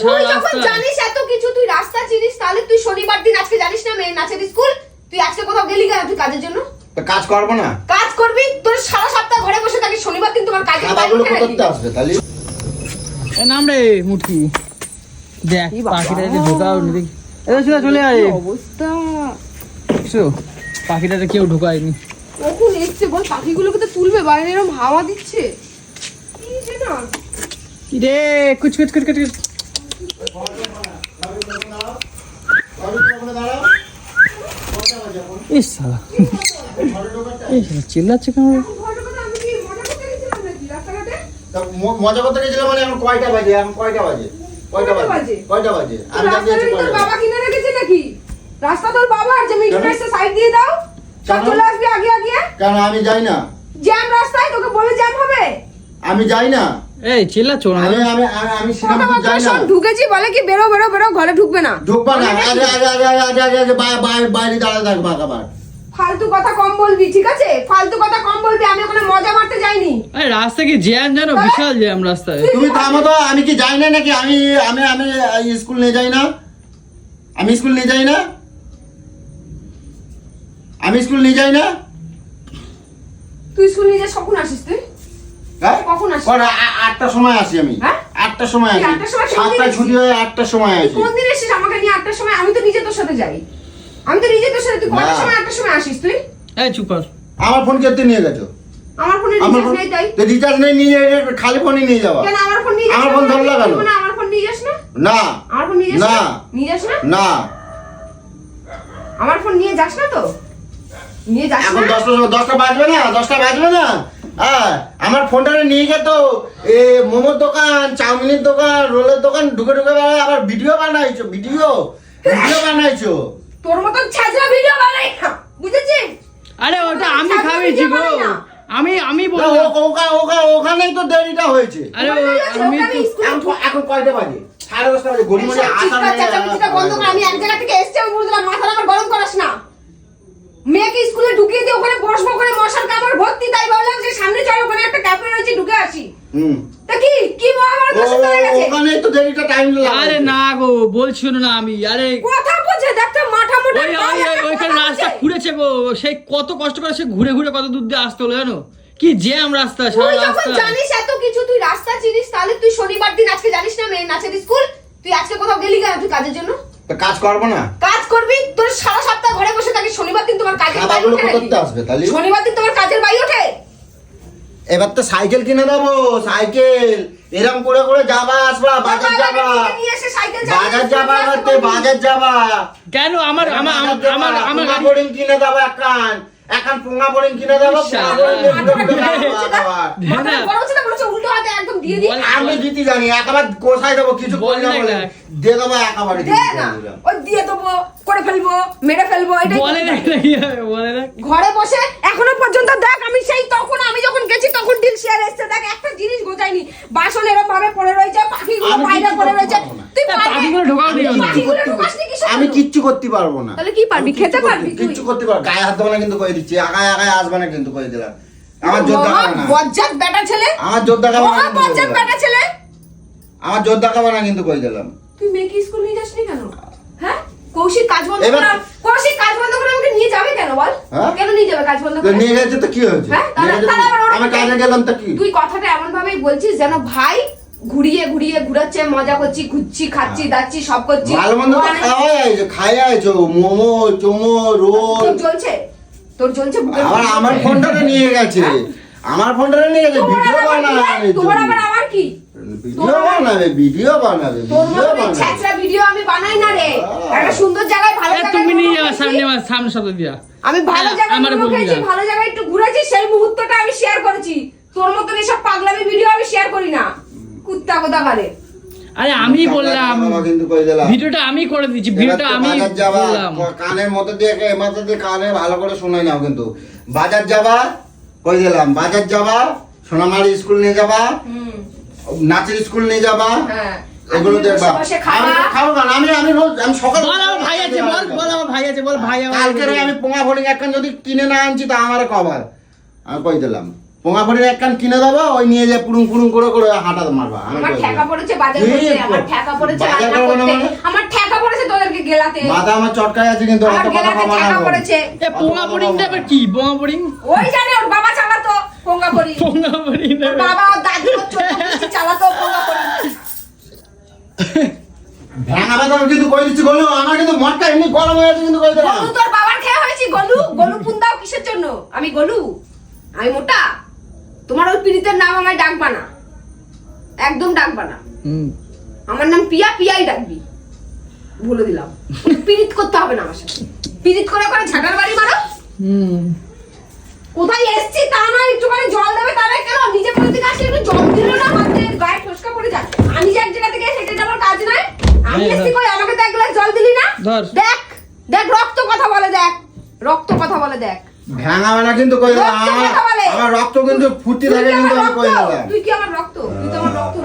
তুই যখন জানিস এত কিছু তুই রাস্তা চিনিস তাহলে তুই শনিবার দিন আজকে জানিস না মেয়ে নাচের স্কুল? তুই আজকে কোথাও গেলি কেন তুই কাজের জন্য? কাজ করব না। কাজ করবি? তোর সারা সপ্তাহ ঘরে বসে থাকিস শনিবার দিন তোমার আসবে তাহলে? এ নাম রে মুটকি। দেখ পাখিটা যে ঢোকাও নি দেখি। এ চলে চলে আয়। অবস্থা? দেখছ পাখিটাতে কেউ ঢোকায়নি। কখন এসছে বল পাখিগুলোকে তো তুলবে বাইরে এরকম হাওয়া দিচ্ছে। কি রে কুচ কুচ কুচ কুচ কুচ। ইস শালা। ইস চিল্লাচ্ছে কেন? মজা করতে গেছিলাম মানে এখন কয়টা বাজে? এখন কয়টা বাজে? কয়টা বাজে? কয়টা বাজে? আমি বাবা। কিনে রেখেছে নাকি? রাস্তা তোর বাবার যে মিঠুন এসে সাইড দিয়ে দাও? চলে আসবি আগে আগে। কেন? আমি যাই না। জ্যাম রাস্তায়? তোকে বলে জ্যাম হবে? আমি যাই না। এই চিল্লাচ্ছ না? আমি আমি আমি- শ্রীরামপুর যাই না। ঢুকেছি বলে কি বেরো বেরো বেরো ঘরে ঢুকবে না। ঢুকবা না। বলে আগে নাকি? আগে আগে আগে আগে আগে আগে বাই- বাই- বাইরে দাঁড়ায় থাকবা আবার। ফালতু কথা কম বলবি ঠিক আছে? ফালতু কথা কম বলবি আমি ওখানে মজা মারতে যাইনি। আরে রাস্তা কি জ্যাম জানো বিশাল জ্যাম রাস্তায়। তুমি থামো তো আমি কি যাই না নাকি? আমি আমি আমি স্কুল নিয়ে যাই না। আমি স্কুল নিয়ে যাই না? আমি স্কুল নিয়ে যাই না? তুই স্কুল নিয়ে যে কখন আসিস তুই? কখন আসিস? আটটার সময় আসি আমি। হ্যাঁ? আটটার সময় আসি। এসেছিস? ছুটি হয় আটটার সময় আসি। কোন দিন এসেছিস আমাকে নিয়ে আটটার সময়? আমি তো নিজে তোর সাথে যাই। আমি তো নিজে তোর সাথে তুই কটার সময় আটটার সময় আসিস তুই? এই চুপ কর। আমার ফোন কেটে নিয়ে গেছো। আমার ফোনে রিচার্জ নেই তাই। রিচার্জ নেই নিয়ে খালি ফোনই নিয়ে যাওয়া। কেন আমার ফোন নিয়ে আমার না? ফোন ধরলা কেন? না আমার ফোন নিয়ে যাস না? না। আমার ফোন নিয়ে যাস না? না। নিয়ে যাস না? না। আমার ফোন নিয়ে যাস না তো? নিয়ে যাস এখন না? দশটা দশটা বাজবে না দশটা বাজবে না। হ্যাঁ। আমার ফোনটা নিয়ে গেত এ মোমোর দোকান চাউমিনের দোকান রোলের দোকান ঢুকে ঢুকে বেড়ায় আবার ভিডিও বানাইছো ভিডিও ভিডিও বানাইছো। তোর মতন ছাজরা ভিডিও বানাই বুঝেছিস? আরে ওটা আমি খাবেছি গো আমি আমি বললাম। ও- ওখা- ওখা- ওখানেই তো দেরিটা হয়েছে। আরে আমি তো এখন কয়টা বাজে? সাড়ে দশটা বাজে মনে বন্ধ কর আমি এক জায়গা থেকে এসছি আমি বলে দিলাম মাথাটা আমার গরম করাস না। মেয়েকে স্কুলে ঢুকিয়ে দিয়ে ওখানে বসবো ওখানে মশার কামড় ভর্তি তাই ভাবলাম যে সামনে চল ওখানে একটা ক্যাফে রয়েছে ঢুকে আসি। হুম। তা কি? কি মহাভারত শুরু হয়ে গেছে? ওখানেই তো দেরিটা টাইম আরে না গো বলছিল না আমি আরে কথা বলছে দেখতে মাথা মোটা ওই ওই ওই- ওইখানে রাস্তা খুঁড়েছে গো সেই কত কষ্ট করে সে ঘুরে ঘুরে কত দূর দিয়ে আসতে হলো জানো? কি জ্যাম রাস্তা সারা তুই রাস্তা জানিস এত কিছু তুই রাস্তা চিনিস তাহলে তুই শনিবার দিন আজকে জানিস না মেয়ে নাচের স্কুল? তুই আজকে কোথাও গেলি কেন তুই কাজের জন্য? তো কাজ করব না? কাজ করবি? তোর সারা সপ্তাহ ঘরে বসে থাকি শনিবার দিন তোমার কাজের বাই ওঠে করতে আসবে তাহলে। শনিবার দিন তোমার কাজের বাই ওঠে এবার তো সাইকেল কিনে দেবো সাইকেল। এরম করে করে যাবা আসবা বাজার যাবা। বাজার যাবা বাজার যাবা। কেন? আমার আমার আমার আমার আমার গাড়ি কিনে দেবো একান একান পোঙা বোরিং কিনে দেবো। আমি দিতে জানি একবার কোষাই দেবো কিছু বল না বলে। দিয়ে দেবো একেবারে দিয়ে না, ওই দিয়ে দেবো, করে ফেলব, মেরে ফেলব, ঘরে বসে এখনও পর্যন্ত দেখ আমি সেই তখন আমি যখন গেছি তখন ডিল শেয়ার এসছে। দেখ একটা জিনিস গোছাইনি। বাসন এরকম ভাবে পড়ে রয়েছে পাখিগুলো বাইরে পড়ে রয়েছে। তুই পারবি? পাখিগুলো ঢোকাও আমি কিচ্ছু করতে পারব না। তাহলে কি পারবি? খেতে পারবি কিচ্ছু করতে পারব গায়ে হাত দেবো না কিন্তু কয়ে দিচ্ছি। আগায় আগায় আসবে না কিন্তু কয়ে দিলাম। আমার জোর মহা না। বজ্জাত বেটা ছেলে? আমার জোর দেখাবে না বজ্জাত কয়ে বেটা ছেলে? আমার জোর দেখাবে না কিন্তু কয়ে দিলাম। তুই মেয়েকে স্কুল নিয়ে যাসনি কেন? হ্যাঁ? কৌশিক কাজ বন্ধ করে কৌশিক কাজ বন্ধ করে আমাকে নিয়ে যাবে কেন বল? হ্যাঁ? কেন নিয়ে যাবে কাজ বন্ধ করে? নিয়ে গেছে তো কি হয়েছে? হ্যাঁ? তাহলে আমি কাজে গেলাম তো কি? তুই কথাটা এমন ভাবেই বলছিস যেন ভাই ঘুরিয়ে ঘুরিয়ে ঘুরাচ্ছে মজা করছি ঘুরছি খাচ্ছি দাচ্ছি সব করছি। ভালো মন্দ খাওয়াই আইছো খাই আইছো মোমো চোমো রোল। চলছে তোর বুকের আমার আমার ফোনটা নিয়ে গেছে। আমার ফোনটা নিয়ে গেছে ভিডিও বানাবে তোর আবার আমার কি? ভিডিও বানাবে ভিডিও বানাবে ভিডিও বানাবে। ভিডিও আমি বানাই না রে। একটা সুন্দর জায়গায় ভালো জায়গায় তুমি নিয়ে খেয়েছি। সামনে সামনে দিয়া। আমি ভালো হ্যাঁ, জায়গায় আমারে। ভালো জায়গায় একটু ঘুরেছি সেই মুহূর্তটা আমি শেয়ার করেছি। তোর মতন এসব পাগলামি ভিডিও আমি শেয়ার করি না। কুত্তা কোথা আরে আমি বললাম। কিন্তু দিলাম? ভিডিওটা আমি করে দিচ্ছি ভিডিওটা আমি যাবা বললাম। কানের মধ্যে দিয়ে মাথা দিয়ে কানে ভালো করে শোনাই নাও কিন্তু। বাজার যাবা কই দিলাম? বাজার যাবা সোনামারি স্কুল নিয়ে যাবা নাচের স্কুল নিয়ে যাবা হ্যাঁ। এগুলো দেখবা। খাবা। আমি খাব না আমি আমি রোজ আমি সকালে বল আমার ভাই আছে বল বল আমার ভাই আছে বল ভাই কালকে আমি পোঙা যদি কিনে না আনছি তা আমার কবার। আমি কই দিলাম? পোঙা পড়ির এক কান কিনে দেবো ওই নিয়ে যে পুরুং পুরুং করে করে হাঁটা মারবা। আমার ঠেকা। পড়েছে বাজার করতে আমার ঠেকা পড়েছে রান্না করতে? আমার ঠেকা পড়েছে তোদেরকে গেলাতে। মাথা আমার চটকায় আছে কিন্তু আমার অত কথা গেলাতে না ঠেকা পড়েছে। এ পোঙা বোরিংটা আবার কি? পোঙা বোরিং ওই জানে ওর বাবা চালাতো পোঙ্গা করি পোঙা ওর বাবা ওর দাদু ওর ছোট চালাতো পোঙ্গা করি ভ্যাঙা ব্যথা কিন্তু কই দিচ্ছি গলু? আমার কিন্তু মনটা এমনি গরম হয়ে আছে কিন্তু কই দিলাম? তোর বাবার খেয়ে হয়েছি গলু? গলু পুন্দাও কিসের জন্য? আমি গলু? আমি মোটা? তোমার ওই পীড়িতের নাম আমায় ডাকবা না। একদম ডাকবা না। হুম। আমার নাম পিয়া পিয়াই ডাকবি। বলে দিলাম। পীড়িত করতে হবে না আমার সাথে। পীড়িত করে করে ঝাঁটার বাড়ি মারো। হুম। কোথায় এসছি তা না একটুখানি জল দেবে তাহলে কেন? নিজে করে দিকে আসলে একটু জল দিল না হাতে গায়ে ফসকা পড়ে যায়। আমি যে এক জায়গা থেকে এসে এটা আমার কাজ নয় আমি এসছি। কই? আমাকে তো এক গ্লাস জল দিলি না? দেখ দেখ রক্ত কথা বলে দেখ। রক্ত কথা বলে দেখ। ভ্যাঙা কিন্তু কই দিলাম আমার রক্ত কিন্তু তুই থাকে কিন্তু আমি কই দিলাম তুই কি আমার রক্ত? তুই তো আমার রক্ত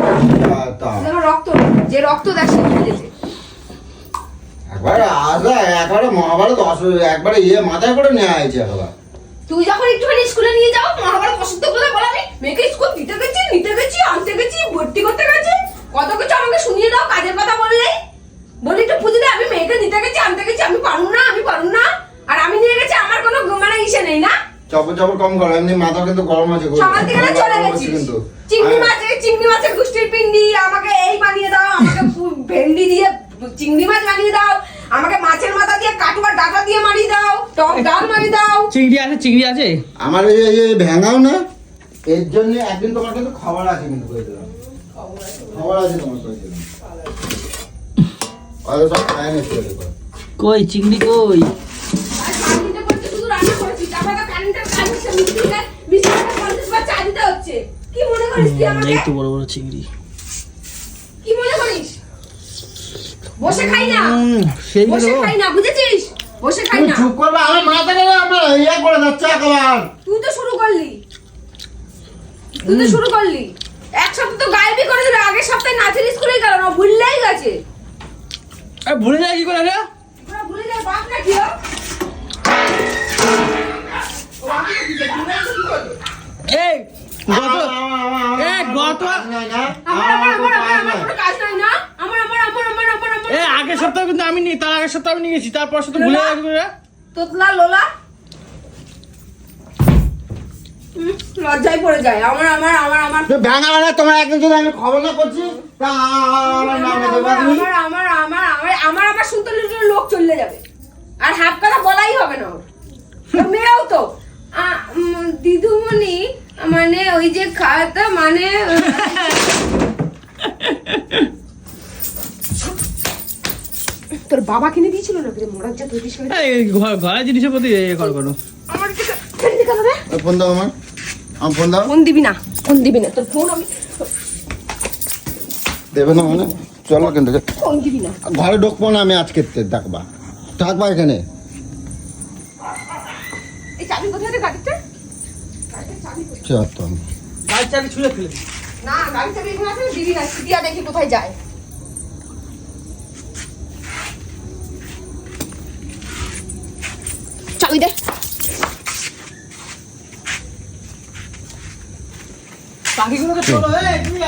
আমার রক্ত যে রক্ত দেখ সে মিলেছে একবারে মহাভারত একবারে ইয়ে মাথায় করে নেওয়া হয়েছে একবার তুই যখন একটুখানি স্কুলে নিয়ে যাও মহাভারত অসুস্থ করে বলাবি মেয়েকে স্কুল দিতে গেছি নিতে গেছি আনতে গেছি ভর্তি করতে গেছি। কত কিছু আমাকে শুনিয়ে দাও কাজের কথা বললেই বলি একটু পুঁজি দে আমি মেয়েকে নিতে গেছি আনতে গেছি আমি পারুম না আমি পারুম না। আর আমি নিয়ে গেছি আমার কোনো মানে ইসে নেই না? চপর চপর কম করো এমনি মাথা কিন্তু গরম আছে গো। সকাল থেকে না চলে গেছিস। কিন্তু। চিংড়ি মাছ চিংড়ি মাছের গুষ্টির পিন্ডি আমাকে এই বানিয়ে দাও আমাকে ভেন্ডি দিয়ে চিংড়ি মাছ বানিয়ে দাও আমাকে মাছের মাথা দিয়ে কাটুয়ার ডাটা দিয়ে মারিয়ে দাও টক ডাল মারিয়ে দাও। চিংড়ি আছে চিংড়ি আছে? আমার এই এই ভেঙাও না এর জন্য একদিন তোমার কিন্তু খাবার আছে কিন্তু কই দিলাম। খবর আছে তোমার কই দিলাম আর সব খায় না কই চিংড়ি কই? এই তো বড় বড় চিংড়ি। কি মনে করিস? বসে খাই না। সেই বসে খাই না বুঝেছিস? বসে খাই না। চুপ করবে আমার মাথাটা না আমার ইয়ে করে যাচ্ছে একবার। তুই তো শুরু করলি। তুই তো শুরু করলি। এক সপ্তাহ তো গায়েবই করে দিল আগের সপ্তাহে নাচের স্কুলে গেল না ভুললেই গেছে। আরে ভুলে যায় কি করে রে? ভুলে যায় বাপ গেছে কি? এই গত এ, গত- এ আগের সপ্তাহে কিন্তু আমি তার আগের সপ্তাহে আমি নিয়ে গেছি তারপর ভুলে? তোতলা লোলা? লজ্জায় পড়ে যায়। আমার আমার আমার আমার। মানে তোমার একদিন যদি আমি খবর না করছি আমার আমার আমার আমার আমার আমার শুনতে লোক চলে যাবে। আর হাফ কথা বলাই হবে না। তো মেয়েও তো। দিদুমণি মানে ওই যে খাতা মানে তোর বাবা কিনে দিয়েছিল না কিরে মরার যা তুই পিছনে ঘর- ঘরের জিনিসের প্রতি এ কর করো। আমার রে ওই ফোন দাও আমার আমার ফোন দাও। ফোন দিবি না ফোন দিবি না। তোর ফোন আমি দেবে না মানে? চলো কিন্তু ফোন দিবি না। ঘরে ঢুকবো না আমি আজকে ডাকবা থাকবা এখানে এই চাবি কোথায় রে গাড়িতে গাড়িতে চাবি তো আমি। গাড়ি চাবি ছুঁড়ে ফেলে দিই। না এখানে দিবি দেখি কোথায় যায়। চাবি দে। চলো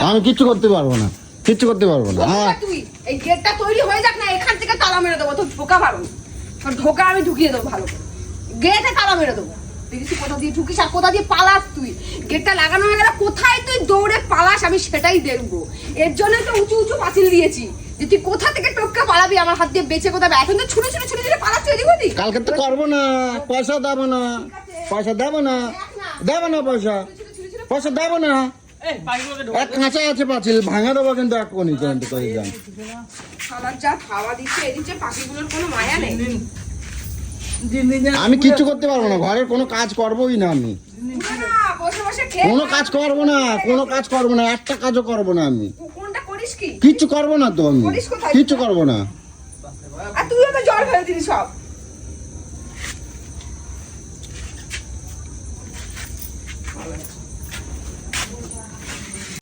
আমি কিচ্ছু করতে পারব না। কিচ্ছু করতে পারব না। আমার তুই এই গেটটা তৈরি হয়ে যাক না এখান থেকে তালা মেরে দেবো। তোর ঢোকা ভালো তোর ঢোকা আমি ঢুকিয়ে দেবো ভালো করে। গেটে তালা মেরে দেবো। দেখিস কোথা দিয়ে ঢুকিস আর কোথা দিয়ে পালাস তুই? গেটটা লাগানো হয়ে গেলে কোথায় তুই দৌড়ে পালাস? আমি সেটাই দেখব। এর জন্য তো উঁচু উঁচু পাঁচিল দিয়েছি। যে তুই কোথা থেকে টপকে পালাবি আমার হাত দিয়ে বেঁচে কোথায়? এখন তো ছুটে ছুটে ছুটে ছুটে পালাচ্ছি ওদিক ওদিক। কালকে তো করব না। পয়সা দেবো না। পয়সা দেবো না। দেবো না পয়সা। পয়সা দেবো না। এক কাঁচা আছে পাঁচিল ভাঙা দেবো কিন্তু এক কোনি করে যান খাবার যা খাওয়া দিচ্ছে এ পাখিগুলোর কোনো মায়া নেই। আমি কিচ্ছু করতে পারব না ঘরের কোনো কাজ করবোই না আমি। কোনো কাজ করব না কোনো কাজ করব না একটা কাজও করব না আমি। কিচ্ছু করব না তো আমি। কিচ্ছু করব না। আর তুইও তো জল ফেলে দিলি সব।